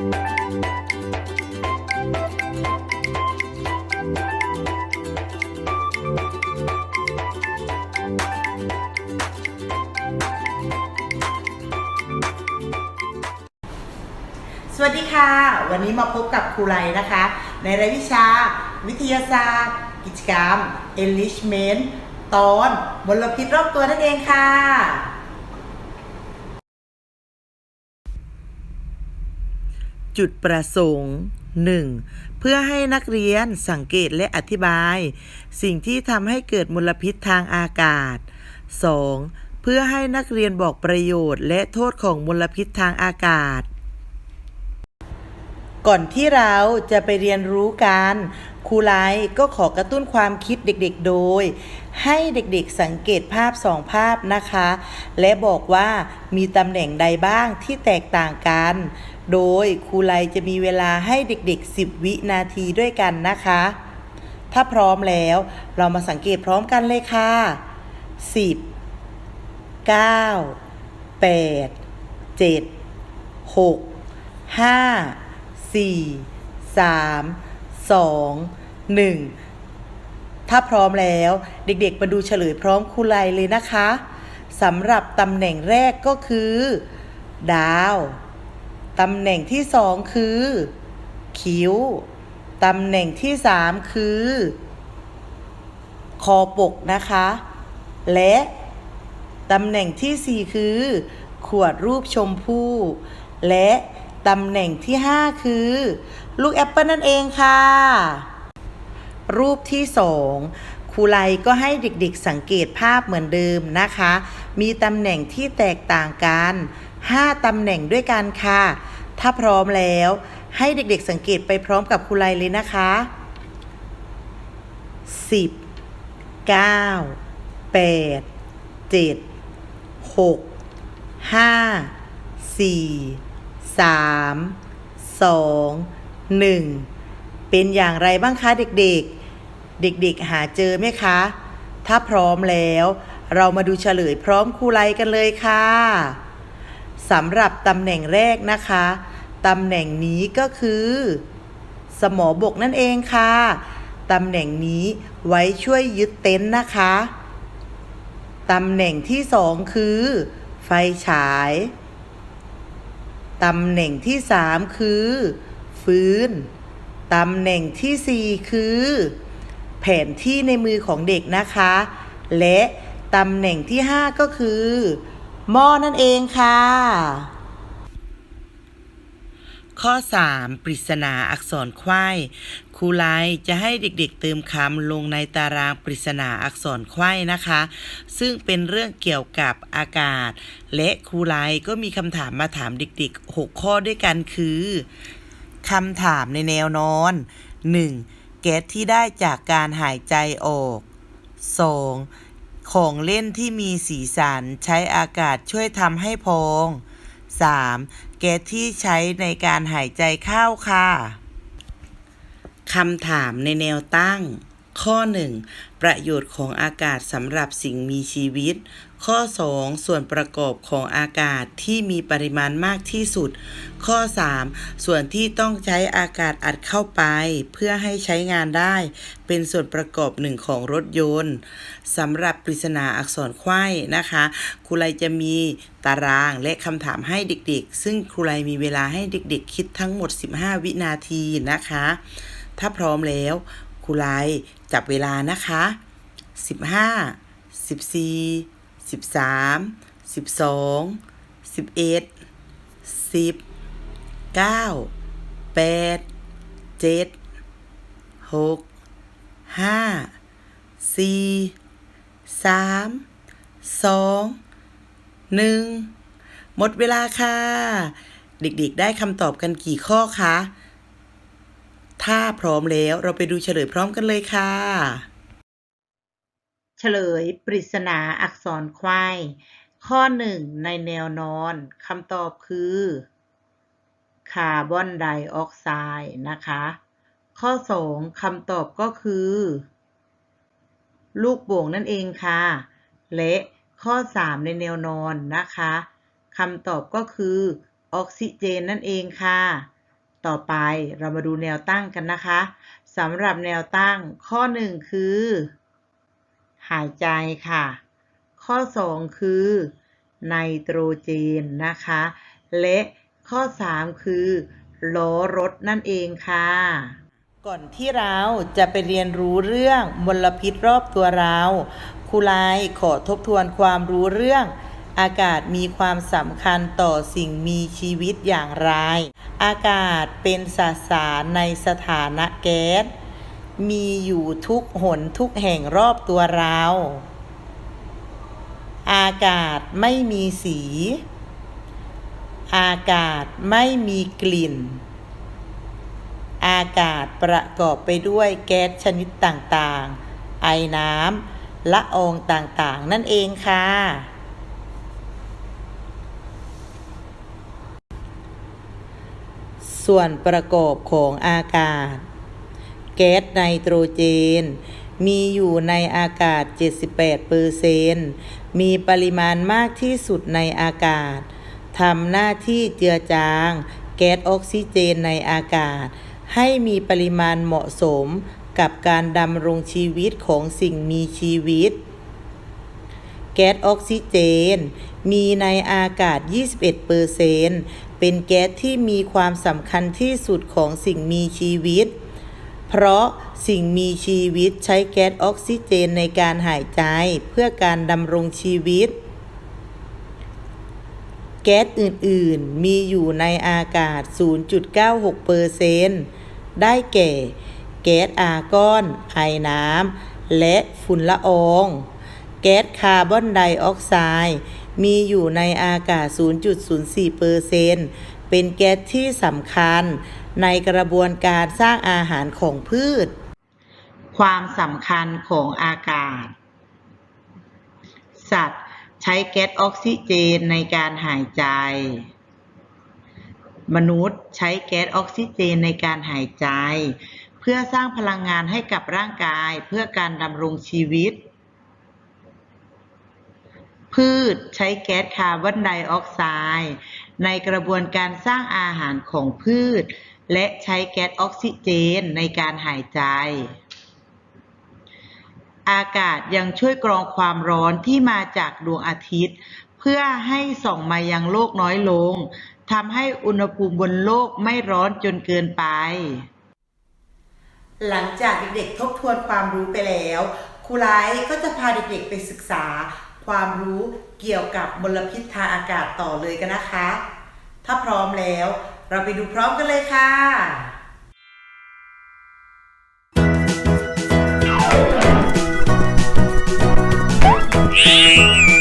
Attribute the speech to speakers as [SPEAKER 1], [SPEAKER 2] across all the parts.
[SPEAKER 1] สวัสดีค่ะ วันนี้มาพบกับครูไรนะคะ ในรายวิชา วิทยาศาสตร์ กิจกรรม enrichment ตอนมลพิษรอบตัวนั่นเองค่ะ จุดประสงค์ 1. เพื่อให้นักเรียนสังเกตและอธิบาย สิ่งที่ทำให้เกิดมลพิษทางอากาศ 2. เพื่อให้นักเรียนบอกประโยชน์และโทษของมลพิษทางอากาศ ก่อนที่เราจะไปเรียนรู้กันครูไลก็ขอกระตุ้นความคิดเด็กๆโดย ให้เด็กๆสังเกตภาพสองภาพนะคะ และบอกว่ามีตำแหน่งใดบ้างที่แตกต่างกัน โดยครูไลจะมีเวลาให้เด็กๆ 10 วินาทีด้วยกันนะคะ ถ้าพร้อมแล้วเรามาสังเกตพร้อมกันเลยค่ะ 10 9 8 7 6 5สี่สามสองหนึ่งถ้าพร้อมแล้วเด็กๆ มาดูเฉลยพร้อมครูไลเลยนะคะสำหรับตำแหน่งแรกก็คือ ดาว ตำแหน่งที่สองคือ คิ้ว ตำแหน่งที่สามคือ คอปกนะคะ และตำแหน่งที่สี่คือ ขวดรูปชมพู่ และตำแหน่งที่5คือ ลูกแอปเปิลนั่นเองค่ะ รูปที่2ครูไลก็ให้เด็กๆสังเกตภาพเหมือนเดิมนะคะ มีตำแหน่งที่แตกต่างกัน 5 ตำแหน่งด้วยกันค่ะ ถ้าพร้อมแล้วให้เด็กๆสังเกตไปพร้อมกับครูไลเลยนะคะ 10 9 8 7 6 5 4สามสองหนึ่งเป็นอย่างไรบ้างคะเด็กๆ เด็กๆหาเจอไหมคะ ถ้าพร้อมแล้ว เรามาดูเฉลยพร้อมครูไลกันเลยค่ะ สำหรับตำแหน่งแรกนะคะตำแหน่งนี้ก็คือ สมอบกนั่นเองค่ะตำแหน่งนี้ไว้ช่วยยึดเต็นท์นะคะตำแหน่งที่สองคือ ไฟฉายตำแหน่งที่สามคือ ฟื้นตำแหน่งที่สี่คือ แผนที่ในมือของเด็กนะคะ และตำแหน่งที่ห้าก็คือ หม้อนั่นเองค่ะ ข้อ 3 ปริศนาอักษรไข้ครูไลจะให้เด็กๆเติมคำลงในตารางปริศนาอักษรไขว้นะคะ ซึ่งเป็นเรื่องเกี่ยวกับอากาศ และครูไลก็มีคำถามมาถามเด็กๆ 6 ข้อด้วยกันคือคำถามในแนวนอน 1. แก๊สที่ได้จากการหายใจออก 2. ของเล่นที่มีสีสันใช้อากาศช่วยทำให้พอง 3. แก๊สที่ใช้ในการหายใจเข้าค่ะ คำถามในแนวตั้ง ข้อ 1 ประโยชน์ของอากาศสำหรับสิ่งมีชีวิต ข้อ 2 ส่วนประกอบของอากาศที่มีปริมาณมากที่สุด ข้อ 3 ส่วนที่ต้องใช้อากาศอัดเข้าไป เพื่อให้ใช้งานได้ เป็นส่วนประกอบหนึ่งของรถยนต์สำหรับปริศนาอักษรไขว้นะคะครูไลจะมีตารางและคำถามให้เด็กๆ ซึ่งครูไลมีเวลาให้เด็กๆ คิดทั้งหมด 15 วินาทีนะคะ ถ้าพร้อมแล้ว คูไลจับเวลานะคะ 15 14 13 12 11 10 9 8 7 6 5 4 3 2 1 หมดเวลาค่ะ เด็กๆได้คำตอบกันกี่ข้อคะ ถ้าพร้อมแล้วเราไปดูเฉลยพร้อมกันเลยค่ะ เฉลยปริศนาอักษรควาย ข้อหนึ่งในแนวนอนคำตอบคือคาร์บอนไดออกไซด์นะคะ ข้อสองคำตอบก็คือ ลูกโป่งนั่นเองค่ะ และข้อสามในแนวนอนนะคะคำตอบก็คือออกซิเจนนั่นเองค่ะ ต่อไปเรามาดูแนวตั้งกันนะคะสำหรับแนวตั้งข้อ 1 คือ หายใจค่ะ ข้อ 2 คือไนโตรเจนนะคะ และข้อ 3 คือล้อรถนั่นเองค่ะ ก่อนที่เราจะไปเรียนรู้เรื่องมลพิษรอบตัวเราครูไลขอทบทวนความรู้เรื่อง อากาศมีความสำคัญต่อสิ่งมีชีวิตอย่างไร อากาศเป็นสสารในสถานะแก๊ส มีอยู่ทุกหนทุกแห่งรอบตัวเรา อากาศไม่มีสี อากาศไม่มีกลิ่น อากาศประกอบไปด้วยแก๊สชนิดต่างๆ ไอน้ำละอองต่างๆ นั่นเองค่ะ ส่วนประกอบของอากาศ แก๊สไนโตรเจน มีอยู่ในอากาศ 78เปอร์เซนต์มีปริมาณมากที่สุดในอากาศทำหน้าที่เจือจาง แก๊สออกซิเจนในอากาศ ให้มีปริมาณเหมาะสมกับการดำรงชีวิตของสิ่งมีชีวิต แก๊สออกซิเจน มีในอากาศ 21เปอร์เซนต์ เป็นแก๊สที่มีความสำคัญที่สุดของสิ่งมีชีวิต เพราะสิ่งมีชีวิตใช้แก๊สออกซิเจนในการหายใจเพื่อการดำรงชีวิต แก๊สอื่นๆ มีอยู่ในอากาศ 0.96เปอร์เซนต์ได้แก่ แก๊สอาร์กอน ไอน้ำ และฝุ่นละออง แก๊สคาร์บอนไดออกไซด์ มีอยู่ในอากาศ 0.04เปอร์เซนเป็นแก๊สที่สำคัญในกระบวนการสร้างอาหารของพืช ความสำคัญของอากาศ สัตว์ใช้แก๊สออกซิเจนในการหายใจ มนุษย์ใช้แก๊สออกซิเจนในการหายใจ เพื่อสร้างพลังงานให้กับร่างกายเพื่อการดำรงชีวิต พืชใช้แก๊สคาร์บอนไดออกไซด์ในกระบวนการสร้างอาหารของพืช และใช้แก๊สออกซิเจนในการหายใจ อากาศยังช่วยกรองความร้อนที่มาจากดวงอาทิตย์ เพื่อให้ส่องมายังโลกน้อยลงทำให้อุณหภูมิบนโลกไม่ร้อนจนเกินไป หลังจากเด็กๆทบทวนความรู้ไปแล้วครูไลท์ก็จะพาเด็กๆไปศึกษา ความรู้เกี่ยวกับมลพิษทางอากาศต่อเลยกันนะคะ ถ้าพร้อมแล้วเราไปดูพร้อมกันเลยค่ะ
[SPEAKER 2] Aha.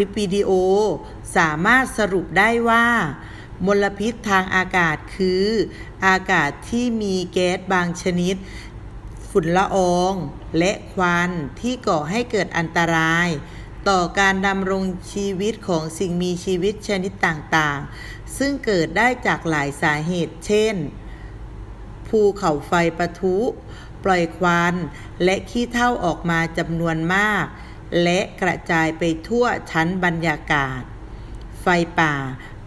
[SPEAKER 1] ลิปวิดีโอ สามารถสรุปได้ว่า มลพิษทางอากาศคือ อากาศที่มีแก๊สบางชนิด ฝุ่นละออง และควันที่ก่อให้เกิดอันตราย ต่อการดำรงชีวิตของสิ่งมีชีวิตชนิดต่างๆ ซึ่งเกิดได้จากหลายสาเหตุ เช่น ภูเขาไฟปะทุ ปล่อยควัน และขี้เถ้าออกมาจำนวนมาก และกระจายไปทั่วชั้นบรรยากาศ ไฟป่า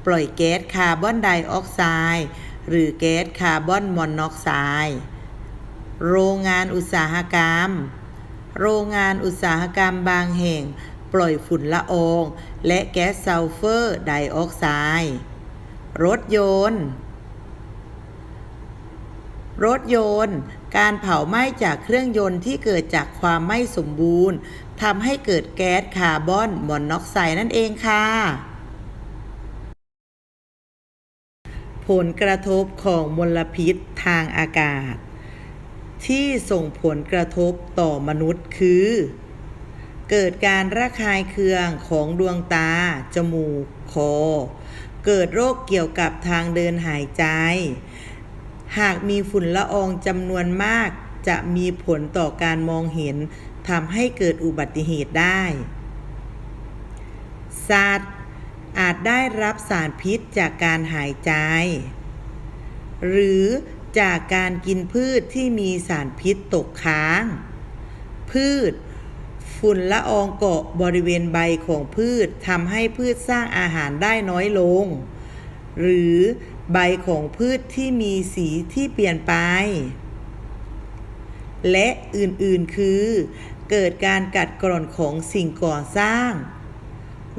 [SPEAKER 1] ปล่อยแก๊สคาร์บอนไดออกไซด์หรือแก๊สคาร์บอนมอนอกไซด์โรงงานอุตสาหกรรม โรงงานอุตสาหกรรมบางแห่ง ปล่อยฝุ่นละออง และแก๊สซัลเฟอร์ไดออกไซด์รถยนต์ รถยนต์ การเผาไหม้จากเครื่องยนต์ที่เกิดจากความไม่สมบูรณ์ทำให้เกิดแก๊สคาร์บอนมอนอกไซด์นั่นเองค่ะ ผลกระทบของมลพิษทางอากาศ ที่ส่งผลกระทบต่อมนุษย์คือ เกิดการระคายเคืองของดวงตา จมูก คอ เกิดโรคเกี่ยวกับทางเดินหายใจ หากมีฝุ่นละอองจำนวนมาก จะมีผลต่อการมองเห็นทำให้เกิดอุบัติเหตุได้ สัตว์อาจได้รับสารพิษจากการหายใจ หรือจากการกินพืชที่มีสารพิษตกค้าง พืช ฝุ่นละอองเกาะบริเวณใบของพืชทำให้พืชสร้างอาหารได้น้อยลง หรือ ใบของพืชที่มีสีที่เปลี่ยนไป และอื่นๆคือ เกิดการกัดกร่อนของสิ่งก่อสร้าง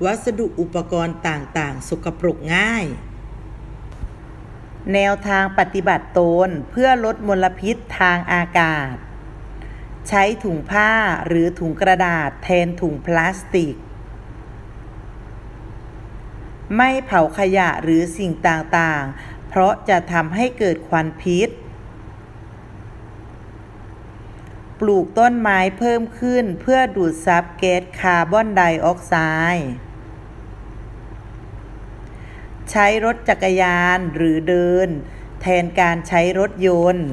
[SPEAKER 1] วัสดุอุปกรณ์ต่างๆ สกปรกง่าย แนวทางปฏิบัติตนเพื่อลดมลพิษทางอากาศ ใช้ถุงผ้าหรือถุงกระดาษแทนถุงพลาสติก ไม่เผาขยะหรือสิ่งต่างๆ เพราะจะทำให้เกิดควันพิษ ปลูกต้นไม้เพิ่มขึ้นเพื่อดูดซับแก๊สคาร์บอนไดออกไซด์ใช้รถจักรยานหรือเดิน แทนการใช้รถยนต์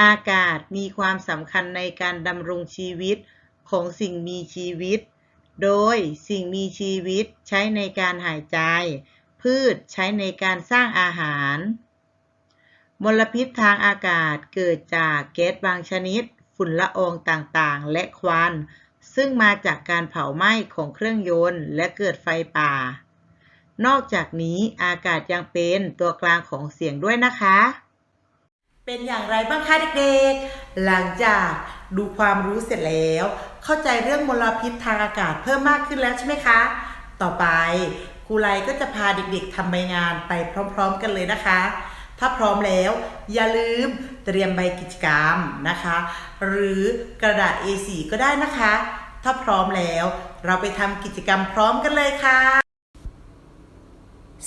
[SPEAKER 1] อากาศมีความสำคัญในการดำรงชีวิตของสิ่งมีชีวิต โดยสิ่งมีชีวิตใช้ในการหายใจ พืชใช้ในการสร้างอาหาร มลพิษทางอากาศเกิดจากแก๊สบางชนิด ฝุ่นละอองต่างๆ และควัน ซึ่งมาจากการเผาไหม้ของเครื่องยนต์ และเกิดไฟป่า นอกจากนี้อากาศยังเป็นตัวกลางของเสียงด้วยนะคะ เป็นอย่างไรบ้างคะเด็กๆ หลังจาก ดูความรู้เสร็จแล้ว เข้าใจเรื่องมลพิษทางอากาศเพิ่มมากขึ้นแล้วใช่ไหมคะ ต่อไปครูไลก็จะพาเด็กๆทำใบงานไปพร้อม ๆ กันเลยนะคะ ถ้าพร้อมแล้ว อย่าลืมเตรียมใบกิจกรรมนะคะ หรือกระดาษ A4 ก็ได้นะคะ ถ้าพร้อมแล้ว เราไปทำกิจกรรมพร้อมกันเลยค่ะ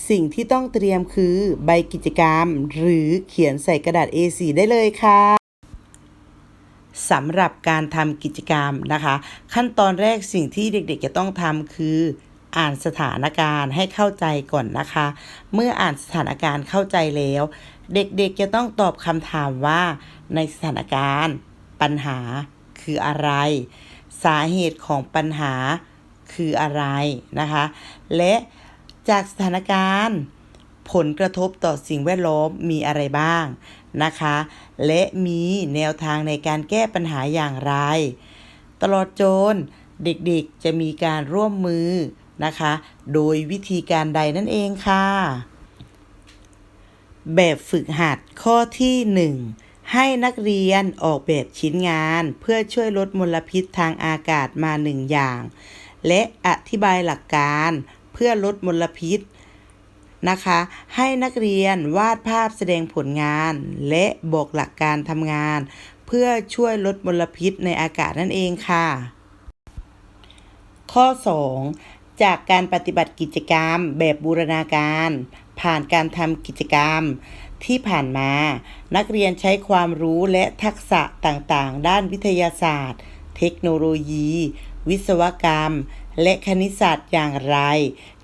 [SPEAKER 1] สิ่งที่ต้องเตรียมคือใบกิจกรรม หรือเขียนใส่กระดาษ A4 ได้เลยค่ะ สำหรับการทำกิจกรรมนะคะ ขั้นตอนแรกสิ่งที่เด็กๆจะต้องทำคืออ่านสถานการณ์ให้เข้าใจก่อนนะคะ เมื่ออ่านสถานการณ์เข้าใจแล้ว เด็กๆจะต้องตอบคำถามว่า ในสถานการณ์ ปัญหาคืออะไร สาเหตุของปัญหาคืออะไรนะคะ และจากสถานการณ์ ผลกระทบต่อสิ่งแวดล้อมมีอะไรบ้าง นะคะ และมีแนวทางในการแก้ปัญหาอย่างไร ตลอดจนเด็กๆจะมีการร่วมมือนะคะ โดยวิธีการใดนั่นเองค่ะ แบบฝึกหัดข้อที่ 1 ให้นักเรียนออกแบบชิ้นงานเพื่อช่วยลดมลพิษทางอากาศมาหนึ่งอย่าง และอธิบายหลักการเพื่อลดมลพิษ นะคะ ให้นักเรียนวาดภาพแสดงผลงาน และบอกหลักการทำงาน เพื่อช่วยลดมลพิษในอากาศนั่นเองค่ะ ข้อ 2 จากการปฏิบัติกิจกรรมแบบบูรณาการ ผ่านการทำกิจกรรมที่ผ่านมา นักเรียนใช้ความรู้และทักษะต่างๆ ด้านวิทยาศาสตร์ เทคโนโลยี วิศวกรรม และคณิตศาสตร์อย่างไร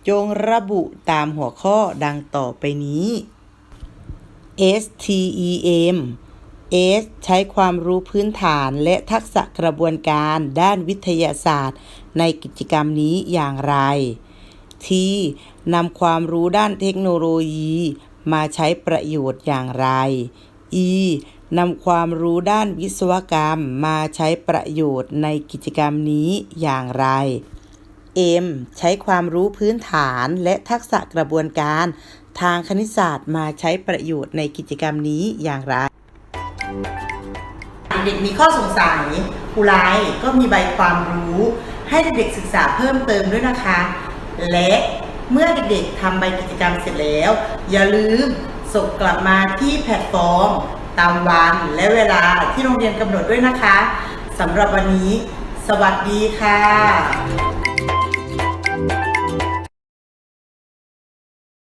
[SPEAKER 1] จงระบุตามหัวข้อดังต่อไปนี้ STEM S ใช้ความรู้พื้นฐานและทักษะกระบวนการด้านวิทยาศาสตร์ ในกิจกรรมนี้อย่างไร T นำความรู้ด้านเทคโนโลยี มาใช้ประโยชน์อย่างไร E นำความรู้ด้านวิศวกรรมมาใช้ประโยชน์ในกิจกรรมนี้อย่างไร M ใช้ความรู้พื้นฐานและทักษะกระบวนการทางคณิตศาสตร์มาใช้ประโยชน์ในกิจกรรมนี้อย่างไร เด็กมีข้อสงสัยครูไลก็มีใบความรู้ ให้เด็กศึกษาเพิ่มเติมด้วยนะคะ และเมื่อเด็กๆทำใบกิจกรรมเสร็จแล้ว อย่าลืมส่งกลับมาที่แพลตฟอร์ม ตามวันและเวลาที่โรงเรียนกำหนดด้วยนะคะสำหรับวันนี้ สวัสดีค่ะ